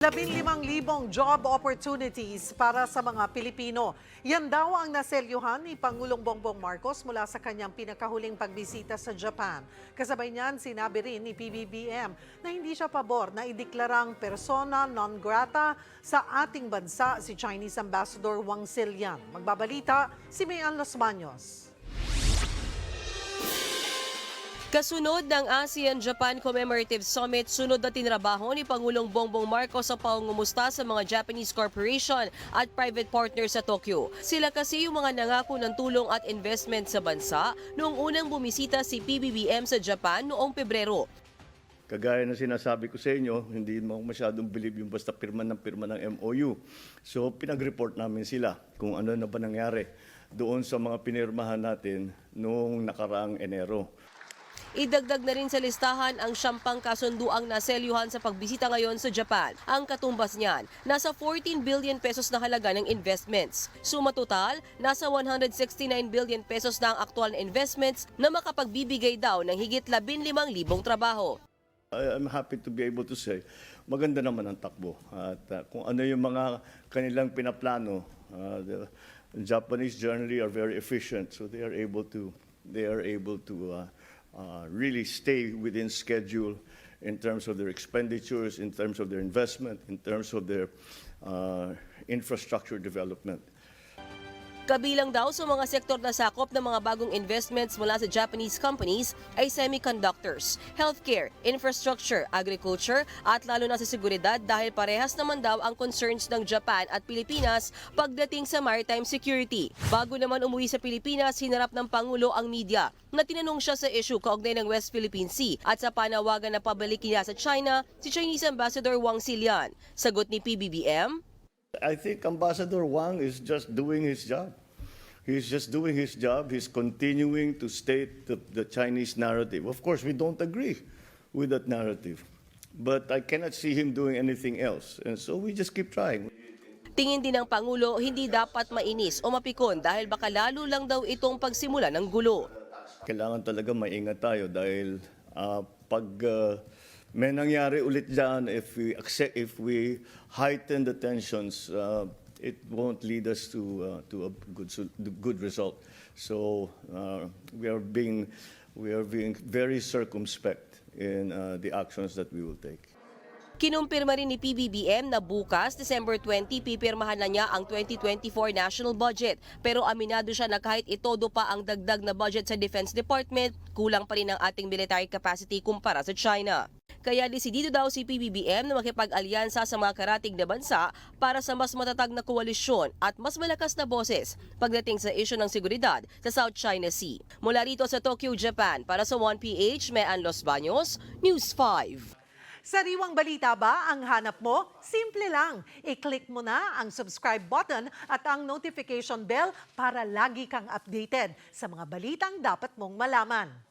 15,000 job opportunities para sa mga Pilipino. Yan daw ang naselyuhan ni Pangulong Bongbong Marcos mula sa kanyang pinakahuling pagbisita sa Japan. Kasabay niyan, sinabi rin ni PBBM na hindi siya pabor na ideklarang persona non grata sa ating bansa si Chinese Ambassador Wang Silian. Magbabalita si Mayan Los Baños. Kasunod ng ASEAN-Japan Commemorative Summit, sunod na tinrabaho ni Pangulong Bongbong Marcos sa pangungumusta sa mga Japanese corporation at private partners sa Tokyo. Sila kasi yung mga nangako ng tulong at investment sa bansa noong unang bumisita si PBBM sa Japan noong Pebrero. Kagaya ng sinasabi ko sa inyo, hindi mo masyadong believe yung basta pirma ng pirma ng MOU. So pinag-report namin sila kung ano na ba nangyari doon sa mga pinirmahan natin noong nakaraang Enero. Idagdag na rin sa listahan ang siyampang kasunduang naselyuhan sa pagbisita ngayon sa Japan. Ang katumbas niyan, nasa 14 billion pesos na halaga ng investments. Suma total, nasa 169 billion pesos na ang aktual na investments na makapagbibigay daw ng higit 15,000 trabaho. I'm happy to be able to say, maganda naman ang takbo. At uh, kung ano yung mga kanilang pinaplano, uh, the Japanese generally are very efficient, so they are able to they are able to uh, uh, really stay within schedule in terms of their expenditures, in terms of their investment, in terms of their uh, infrastructure development. Kabilang daw sa mga sektor na sakop ng mga bagong investments mula sa Japanese companies ay semiconductors, healthcare, infrastructure, agriculture at lalo na sa seguridad dahil parehas naman daw ang concerns ng Japan at Pilipinas pagdating sa maritime security. Bago naman umuwi sa Pilipinas, hinarap ng Pangulo ang media na tinanong siya sa issue kaugnay ng West Philippine Sea at sa panawagan na pabalikin niya sa China si Chinese Ambassador Wang Silian. Sagot ni PBBM, I think Ambassador Wang is just doing his job. He's just doing his job. He's continuing to state the, the Chinese narrative. Of course, we don't agree with that narrative, but I cannot see him doing anything else. And so we just keep trying. Tingin din ng Pangulo hindi dapat mainis o mapikon dahil baka lalo lang daw itong pagsimula ng gulo. Kailangan talaga maingat tayo dahil ah, pag ah, may nangyari ulit dyan, if we, accept, if we heighten the tensions, ah, it won't lead us to, ah, to a good, good result. So ah, we are being, we are being very circumspect in ah, the actions that we will take. Kinumpirma rin ni PBBM na bukas, December 20, pipirmahan na niya ang 2024 national budget. Pero aminado siya na kahit itodo pa ang dagdag na budget sa Defense Department, kulang pa rin ang ating military capacity kumpara sa China. Kaya desidido daw si PBBM na makipag-alyansa sa mga karatig na bansa para sa mas matatag na koalisyon at mas malakas na boses pagdating sa isyu ng seguridad sa South China Sea. Mula rito sa Tokyo, Japan, para sa 1PH, Mean Los Baños, News 5. Sariwang balita ba ang hanap mo? Simple lang. I-click mo na ang subscribe button at ang notification bell para lagi kang updated sa mga balitang dapat mong malaman.